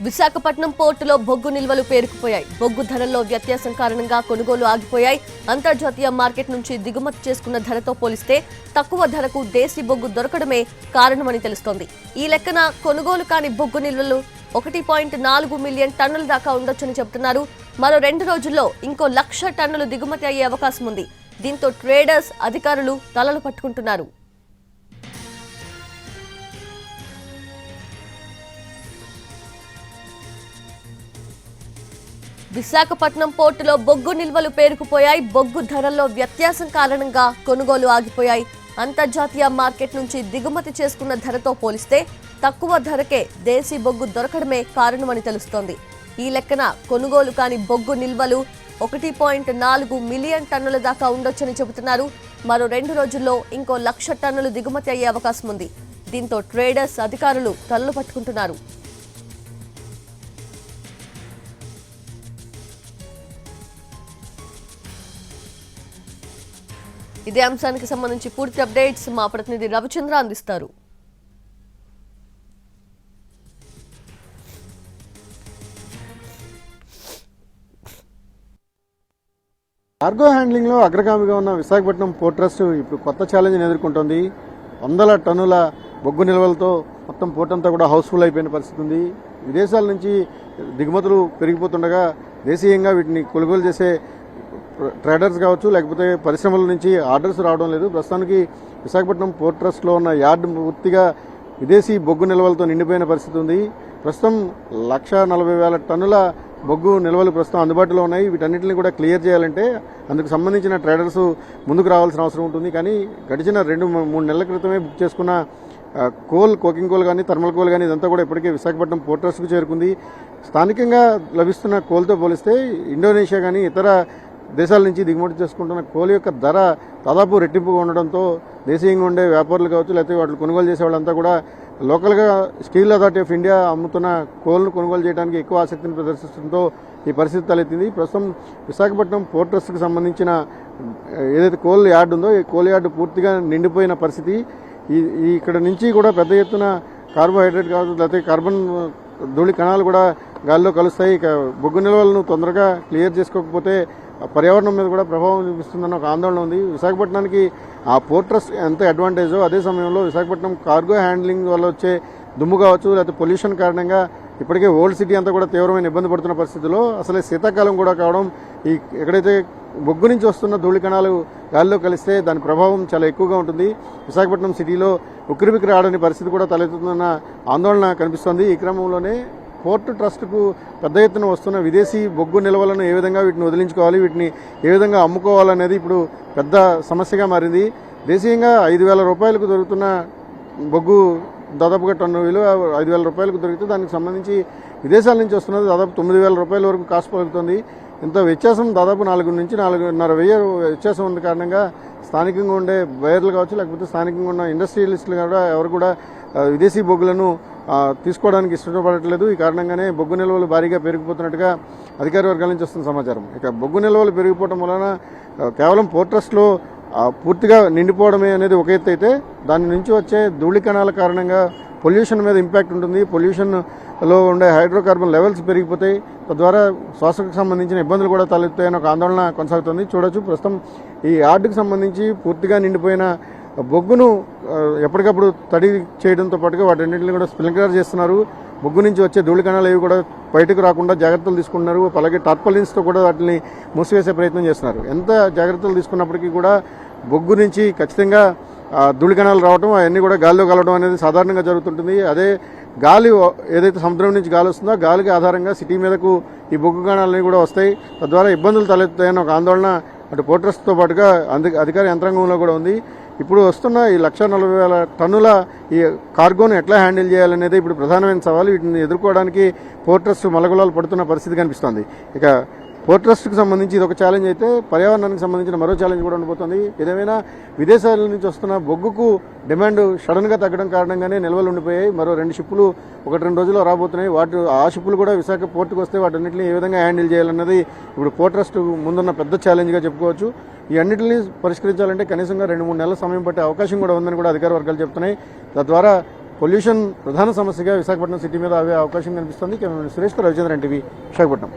విశాఖపట్నం పోర్టులో బొగ్గు నిల్వలు పేరుకుపోయాయి. బొగ్గు ధరల్లో వ్యత్యాసం కారణంగా కొనుగోలు ఆగిపోయాయి. అంతర్జాతీయ మార్కెట్ నుంచి దిగుమతి చేసుకున్న ధరతో పోలిస్తే తక్కువ ధరకు దేశీ బొగ్గు దొరకడమే కారణమని తెలుస్తోంది. ఈ లెక్కన కొనుగోలు కాని బొగ్గు నిల్వలు ఒకటి పాయింట్ నాలుగు మిలియన్ టన్నుల దాకా ఉండొచ్చని చెబుతున్నారు. మరో రెండు రోజుల్లో ఇంకో లక్ష టన్నులు దిగుమతి అయ్యే అవకాశం ఉంది. దీంతో ట్రేడర్స్ అధికారులు తలలు పట్టుకుంటున్నారు. విశాఖపట్నం పోర్టులో బొగ్గు నిల్వలు పేరుకుపోయాయి. బొగ్గు ధరల్లో వ్యత్యాసం కారణంగా కొనుగోలు ఆగిపోయాయి. అంతర్జాతీయ మార్కెట్ నుంచి దిగుమతి చేసుకున్న ధరతో పోలిస్తే తక్కువ ధరకే దేశీ బొగ్గు దొరకడమే కారణమని తెలుస్తోంది. ఈ లెక్కన కొనుగోలు కాని బొగ్గు నిల్వలు ఒకటి పాయింట్ నాలుగు మిలియన్ టన్నుల దాకా ఉండొచ్చని చెబుతున్నారు. మరో రెండు రోజుల్లో ఇంకో లక్ష టన్నులు దిగుమతి అయ్యే అవకాశం ఉంది దీంతో ట్రేడర్స్ అధికారులు తలలు పట్టుకుంటున్నారు. ఇదే అంశానికి సంబంధించి పూర్తి అప్డేట్స్ మా ప్రతినిధి రవిచంద్ర అందిస్తారు. కార్గో హ్యాండ్లింగ్లో అగ్రగామిగా ఉన్న విశాఖపట్నం పోర్ట్ ట్రస్ట్ ఇప్పుడు కొత్త ఛాలెంజ్ని ఎదుర్కొంటోంది. వందల టన్నుల బొగ్గు నిల్వలతో మొత్తం పోర్ట్ అంతా కూడా హౌస్ఫుల్ అయిపోయిన పరిస్థితి ఉంది. విదేశాల నుంచి దిగుమతులు పెరిగిపోతుండగా దేశీయంగా వీటిని కొనుగోలు చేసే ట్రేడర్స్ కావచ్చు లేకపోతే పరిశ్రమల నుంచి ఆర్డర్స్ రావడం లేదు. ప్రస్తుతానికి విశాఖపట్నం పోర్ట్ ట్రస్ట్లో ఉన్న యార్డ్ పూర్తిగా విదేశీ బొగ్గు నిల్వలతో నిండిపోయిన పరిస్థితి ఉంది. ప్రస్తుతం లక్ష నలభై వేల టన్నుల బొగ్గు నిల్వలు ప్రస్తుతం అందుబాటులో ఉన్నాయి. వీటన్నిటిని కూడా క్లియర్ చేయాలంటే అందుకు సంబంధించిన ట్రేడర్స్ ముందుకు రావాల్సిన అవసరం ఉంటుంది. కానీ గడిచిన రెండు మూడు నెలల క్రితమే బుక్ చేసుకున్న కోల్ కోకింగ్ కోల్ కానీ థర్మల్ కోల్ కానీ ఇదంతా కూడా ఇప్పటికే విశాఖపట్నం పోర్ట్ ట్రస్ట్కు చేరుకుంది. స్థానికంగా లభిస్తున్న కోల్తో పోలిస్తే ఇండోనేషియా కానీ ఇతర దేశాల నుంచి దిగుమతి చేసుకుంటున్న కోల్ యొక్క ధర దాదాపు రెట్టింపుగా ఉండడంతో దేశీయంగా ఉండే వ్యాపారులు కావచ్చు లేకపోతే వాటిని కొనుగోలు చేసే వాళ్ళంతా కూడా లోకల్గా స్టీల్ అథారిటీ ఆఫ్ ఇండియా అమ్ముతున్న కోల్ను కొనుగోలు చేయడానికి ఎక్కువ ఆసక్తిని ప్రదర్శించడంతో ఈ పరిస్థితి తలెత్తింది. ప్రస్తుతం విశాఖపట్నం పోర్ట్ ట్రస్ట్కి సంబంధించిన ఏదైతే కోల్ యార్డ్ ఉందో ఈ కోల్ యార్డ్ పూర్తిగా నిండిపోయిన పరిస్థితి. ఈ ఇక్కడ నుంచి కూడా పెద్ద ఎత్తున కార్బోహైడ్రేట్ కావచ్చు లేకపోతే కార్బన్ ధూళి కణాలు కూడా గాలిలో కలుస్తాయి. బొగ్గు నిల్వలను తొందరగా క్లియర్ చేసుకోకపోతే పర్యావరణం మీద కూడా ప్రభావం చూపిస్తుందన్న ఒక ఆందోళన ఉంది. విశాఖపట్నానికి ఆ పోర్ట్రస్ ఎంత అడ్వాంటేజో అదే సమయంలో విశాఖపట్నం కార్గో హ్యాండ్లింగ్ వల్ల వచ్చే దుమ్ము కావచ్చు లేకపోతే పొల్యూషన్ కారణంగా ఇప్పటికే ఓల్డ్ సిటీ అంతా కూడా తీవ్రమైన ఇబ్బంది పడుతున్న పరిస్థితిలో అసలే శీతాకాలం కూడా కావడం ఈ ఎక్కడైతే బొగ్గు నుంచి వస్తున్న ధూళి కణాలు గాలిలో కలిస్తే దాని ప్రభావం చాలా ఎక్కువగా ఉంటుంది. విశాఖపట్నం సిటీలో ఉక్కిరిబిక్కిరి ఆడని పరిస్థితి కూడా తలెత్తుతుందన్న ఆందోళన కనిపిస్తోంది. ఈ క్రమంలోనే పోర్టు ట్రస్ట్కు పెద్ద ఎత్తున వస్తున్న విదేశీ బొగ్గు నిల్వలను ఏ విధంగా వీటిని వదిలించుకోవాలి వీటిని ఏ విధంగా అమ్ముకోవాలనేది ఇప్పుడు పెద్ద సమస్యగా మారింది. దేశీయంగా ఐదు వేల రూపాయలకు దొరుకుతున్న బొగ్గు దాదాపుగా టన్ను విలువ ఐదు వేల రూపాయలకు దొరికితే దానికి సంబంధించి విదేశాల నుంచి వస్తున్నది దాదాపు తొమ్మిది వేల రూపాయల వరకు కాస్ట్ పలుకుతుంది. ఇంత వ్యత్యాసం దాదాపు నాలుగు నుంచి నాలుగున్నర వెయ్యి వ్యత్యాసం ఉన్న కారణంగా స్థానికంగా ఉండే బయర్లు కావచ్చు లేకపోతే స్థానికంగా ఉన్న ఇండస్ట్రియలిస్టులు కూడా ఎవరు కూడా విదేశీ బొగ్గులను తీసుకోవడానికి ఇష్టపడట్లేదు ఈ కారణంగానే బొగ్గు నిల్వలు భారీగా పెరిగిపోతున్నట్టుగా అధికార వర్గాల నుంచి వస్తున్న సమాచారం. ఇక బొగ్గు నిల్వలు పెరిగిపోవడం వలన కేవలం పోర్ట్రస్ట్లో పూర్తిగా నిండిపోవడమే అనేది ఒక ఎత్తు అయితే దాని నుంచి వచ్చే ధూళి కణాల కారణంగా పొల్యూషన్ మీద ఇంపాక్ట్ ఉంటుంది. పొల్యూషన్లో ఉండే హైడ్రోకార్బన్ లెవెల్స్ పెరిగిపోతాయి. తద్వారా శ్వాసకు సంబంధించిన ఇబ్బందులు కూడా తలెత్తాయని ఒక ఆందోళన కొనసాగుతుంది. చూడొచ్చు ప్రస్తుతం ఈ యార్డుకు సంబంధించి పూర్తిగా నిండిపోయిన బొగ్గును ఎప్పటికప్పుడు తడి చేయడంతో పాటుగా వాటన్నింటిని కూడా స్ప్రింక్లర్ చేస్తున్నారు. బొగ్గు నుంచి వచ్చే ధూళి కణాలు ఇవి కూడా బయటకు రాకుండా జాగ్రత్తలు తీసుకుంటున్నారు. అలాగే టార్పలిన్స్తో కూడా వాటిని మూసివేసే ప్రయత్నం చేస్తున్నారు. ఎంత జాగ్రత్తలు తీసుకున్నప్పటికీ కూడా బొగ్గు నుంచి ఖచ్చితంగా ధూళికణాలు రావడం అవన్నీ కూడా గాలిలో కలవడం అనేది సాధారణంగా జరుగుతుంటుంది. అదే గాలి ఏదైతే సముద్రం నుంచి గాలి వస్తుందో గాలికి ఆధారంగా సిటీ మీదకు ఈ బొగ్గు కణాలన్నీ కూడా వస్తాయి. తద్వారా ఇబ్బందులు తలెత్తాయని ఒక ఆందోళన అటు పోర్ట్రస్తో పాటుగా అంది అధికార యంత్రాంగంలో కూడా ఉంది. ఇప్పుడు వస్తున్న ఈ లక్ష నలభై వేల టన్నుల ఈ కార్గోను ఎట్లా హ్యాండిల్ చేయాలనేది ఇప్పుడు ప్రధానమైన సవాలు. వీటిని ఎదుర్కోవడానికి పోర్ట్రస్ మలగులాలు పడుతున్న పరిస్థితి కనిపిస్తోంది. ఇక పోర్ట్ ట్రస్ట్కి సంబంధించి ఇది ఒక ఛాలెంజ్ అయితే పర్యావరణానికి సంబంధించిన మరో ఛాలెంజ్ కూడా ఉండిపోతుంది ఏదేమైనా విదేశాల నుంచి వస్తున్న బొగ్గుకు డిమాండ్ సడన్గా తగ్గడం కారణంగానే నిల్వలు ఉండిపోయాయి. మరో రెండు షిప్పులు ఒకటి రెండు రోజుల్లో రాబోతున్నాయి. వాటి ఆ షిప్పులు కూడా విశాఖ పోర్టుకు వస్తే వాటన్నింటినీ ఏ విధంగా హ్యాండిల్ చేయాలన్నది ఇప్పుడు పోర్ట్ ట్రస్ట్ ముందున్న పెద్ద ఛాలెంజ్గా చెప్పుకోవచ్చు. ఈ అన్నింటినీ పరిష్కరించాలంటే కనీసంగా రెండు మూడు నెలల సమయం పట్టే అవకాశం కూడా ఉందని కూడా అధికార వర్గాలు చెప్తున్నాయి. తద్వారా పొల్యూషన్ ప్రధాన సమస్యగా విశాఖపట్నం సిటీ మీద అవే అవకాశం కనిపిస్తుంది. సురేష్ రవిచంద్రన్ టీవీ విశాఖపట్నం.